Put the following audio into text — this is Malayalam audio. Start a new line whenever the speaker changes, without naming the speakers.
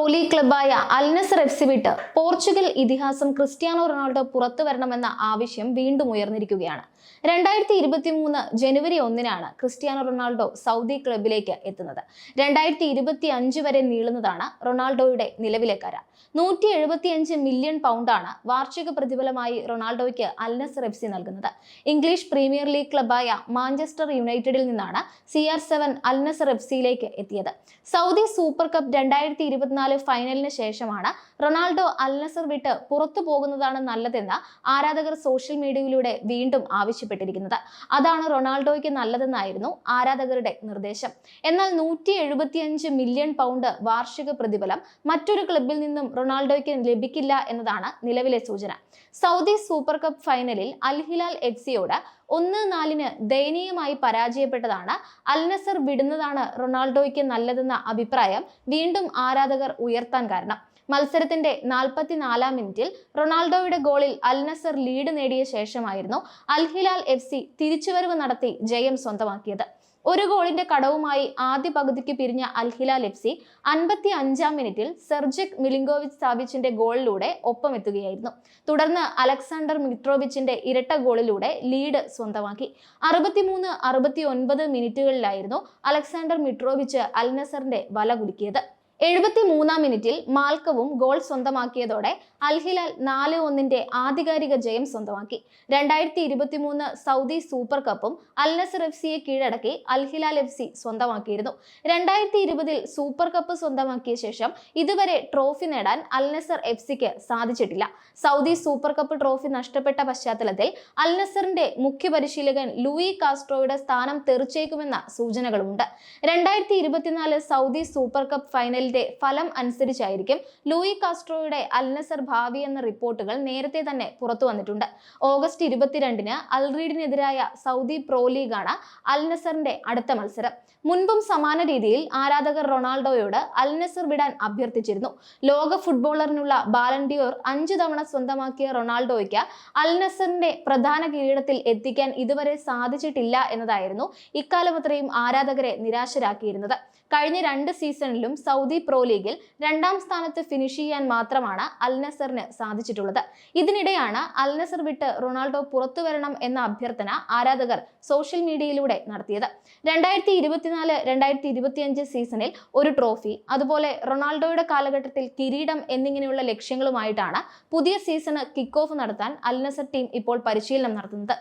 പ്രോ ലീഗ് ക്ലബായ അൽനസർ എഫ് സി വിട്ട് പോർച്ചുഗൽ ഇതിഹാസം ക്രിസ്ത്യാനോ റൊണാൾഡോ പുറത്തു വരണമെന്ന ആവശ്യം വീണ്ടും ഉയർന്നിരിക്കുകയാണ്. രണ്ടായിരത്തി ഇരുപത്തി മൂന്ന് ജനുവരി ഒന്നിനാണ് ക്രിസ്ത്യാനോ റൊണാൾഡോ സൗദി ക്ലബിലേക്ക് എത്തുന്നത്. രണ്ടായിരത്തി ഇരുപത്തി അഞ്ച് വരെ നീളുന്നതാണ് റൊണാൾഡോയുടെ നിലവിലെ കരാർ നൂറ്റി എഴുപത്തിയഞ്ച് മില്യൺ പൗണ്ടാണ് വാർഷിക പ്രതിഫലമായി റൊണാൾഡോയ്ക്ക് അൽനസർ എഫ് സി നൽകുന്നത്. ഇംഗ്ലീഷ് പ്രീമിയർ ലീഗ് ക്ലബായ മാഞ്ചസ്റ്റർ യുണൈറ്റഡിൽ നിന്നാണ് C R seven Al Nassr F സിയിലേക്ക് എത്തിയത്. സൗദി സൂപ്പർ കപ്പ് രണ്ടായിരത്തി ഇരുപത്തിനാല് ഫൈനലിന് ശേഷമാണ് റൊണാൾഡോ അൽനസർ വിട്ട് പുറത്തു പോകുന്നതാണ് നല്ലതെന്ന് ആരാധകർ സോഷ്യൽ മീഡിയയിലൂടെ വീണ്ടും ആവശ്യപ്പെട്ടിരിക്കുന്നത്. അതാണ് റൊണാൾഡോയ്ക്ക് നല്ലതെന്നായിരുന്നു ആരാധകരുടെ നിർദ്ദേശം. എന്നാൽ നൂറ്റി മില്യൺ പൗണ്ട് വാർഷിക പ്രതിഫലം മറ്റൊരു ക്ലബിൽ നിന്നും റൊണാൾഡോയ്ക്ക് ലഭിക്കില്ല എന്നതാണ് നിലവിലെ സൂചന. സൗദി സൂപ്പർ കപ്പ് ഫൈനലിൽ അൽ ഹിലാൽ എഫ് സിയോട് ഒന്ന് നാലിന് ദയനീയമായി പരാജയപ്പെട്ടതാണ്. അൽനസർ വിടുന്നതാണ് റൊണാൾഡോയ്ക്ക് നല്ലതെന്ന അഭിപ്രായം വീണ്ടും ആരാധകർ ഉയർത്താൻ കാരണം. മത്സരത്തിന്റെ നാൽപ്പത്തിനാലാം മിനിറ്റിൽ റൊണാൾഡോയുടെ ഗോളിൽ അൽനസർ ലീഡ് നേടിയ ശേഷമായിരുന്നു അൽ ഹിലാൽ എഫ് സി തിരിച്ചുവരവ് നടത്തി ജയം സ്വന്തമാക്കിയത്. ഒരു ഗോളിന്റെ കടവുമായി ആദ്യ പകുതിക്ക് പിരിഞ്ഞ അൽഹിലാൽ എഫ് അൻപത്തി അഞ്ചാം മിനിറ്റിൽ സെർജക് മിലിങ്കോവിച്ച് സാവിച്ചിന്റെ ഗോളിലൂടെ ഒപ്പമെത്തുകയായിരുന്നു. തുടർന്ന് അലക്സാണ്ടർ മിട്രോവിച്ചിന്റെ ഇരട്ട ഗോളിലൂടെ ലീഡ് സ്വന്തമാക്കി. അറുപത്തിമൂന്ന് അറുപത്തി ഒൻപത് മിനിറ്റുകളിലായിരുന്നു അലക്സാണ്ടർ മിട്രോവിച്ച് അൽനസറിന്റെ വല കുലുക്കിയത്. എഴുപത്തി മൂന്നാം മിനിറ്റിൽ മാൽക്കവും ഗോൾ സ്വന്തമാക്കിയതോടെ അൽഹിലാൽ നാല് ഒന്നിന്റെ ആധികാരിക ജയം സ്വന്തമാക്കി. രണ്ടായിരത്തി ഇരുപത്തി മൂന്ന് സൗദി സൂപ്പർ കപ്പും അൽ നസർ എഫ് സിയെ കീഴടക്കി അൽഹിലാൽ എഫ് സി സ്വന്തമാക്കിയിരുന്നു. രണ്ടായിരത്തി ഇരുപതിൽ സൂപ്പർ കപ്പ് സ്വന്തമാക്കിയ ശേഷം ഇതുവരെ ട്രോഫി നേടാൻ അൽ നസർ എഫ് സിക്ക് സാധിച്ചിട്ടില്ല. സൗദി സൂപ്പർ കപ്പ് ട്രോഫി നഷ്ടപ്പെട്ട പശ്ചാത്തലത്തിൽ അൽ നസറിന്റെ മുഖ്യ പരിശീലകൻ ലൂയി കാസ്ട്രോയുടെ സ്ഥാനം തെറിച്ചേക്കുമെന്ന സൂചനകളുമുണ്ട്. രണ്ടായിരത്തി ഇരുപത്തിനാല് സൗദി സൂപ്പർ കപ്പ് ഫൈനലിന്റെ ഫലം അനുസരിച്ചായിരിക്കും ലൂയി കാസ്ട്രോയുടെ അൽനസർ ഭാവി എന്ന റിപ്പോർട്ടുകൾ നേരത്തെ തന്നെ പുറത്തു വന്നിട്ടുണ്ട്. ഓഗസ്റ്റ് ഇരുപത്തിരണ്ടിന് അൽറീഡിനെതിരായ സൗദി പ്രോ ലീഗാണ് അൽനസറിന്റെ അടുത്ത മത്സരം. മുൻപും സമാന രീതിയിൽ ആരാധകർ റൊണാൾഡോയോട് അൽനസർ വിടാൻ അഭ്യർത്ഥിച്ചിരുന്നു. ലോക ഫുട്ബോളറിനുള്ള ബാലൻഡിയോർ അഞ്ചു തവണ സ്വന്തമാക്കിയ റൊണാൾഡോയ്ക്ക് അൽനസറിന്റെ പ്രധാന കിരീടത്തിൽ എത്തിക്കാൻ ഇതുവരെ സാധിച്ചിട്ടില്ല എന്നതായിരുന്നു ഇക്കാലം ആരാധകരെ നിരാശരാക്കിയിരുന്നത്. കഴിഞ്ഞ രണ്ട് സീസണിലും സൗദി പ്രോ ലീഗിൽ രണ്ടാം സ്ഥാനത്ത് ഫിനിഷ് ചെയ്യാൻ മാത്രമാണ് അൽനസറിന് സാധിച്ചിട്ടുള്ളത്. ഇതിനിടെയാണ് അൽനസർ വിട്ട് റൊണാൾഡോ പുറത്തു വരണം എന്ന അഭ്യർത്ഥന ആരാധകർ സോഷ്യൽ മീഡിയയിലൂടെ നടത്തിയത്. രണ്ടായിരത്തി ഇരുപത്തിനാല് രണ്ടായിരത്തി ഇരുപത്തിയഞ്ച് സീസണിൽ ഒരു ട്രോഫി അതുപോലെ റൊണാൾഡോയുടെ കാലഘട്ടത്തിൽ കിരീടം എന്നിങ്ങനെയുള്ള ലക്ഷ്യങ്ങളുമായിട്ടാണ് പുതിയ സീസണ് കിക്ക് ഓഫ് നടത്താൻ അൽനസർ ടീം ഇപ്പോൾ പരിശീലനം നടത്തുന്നത്.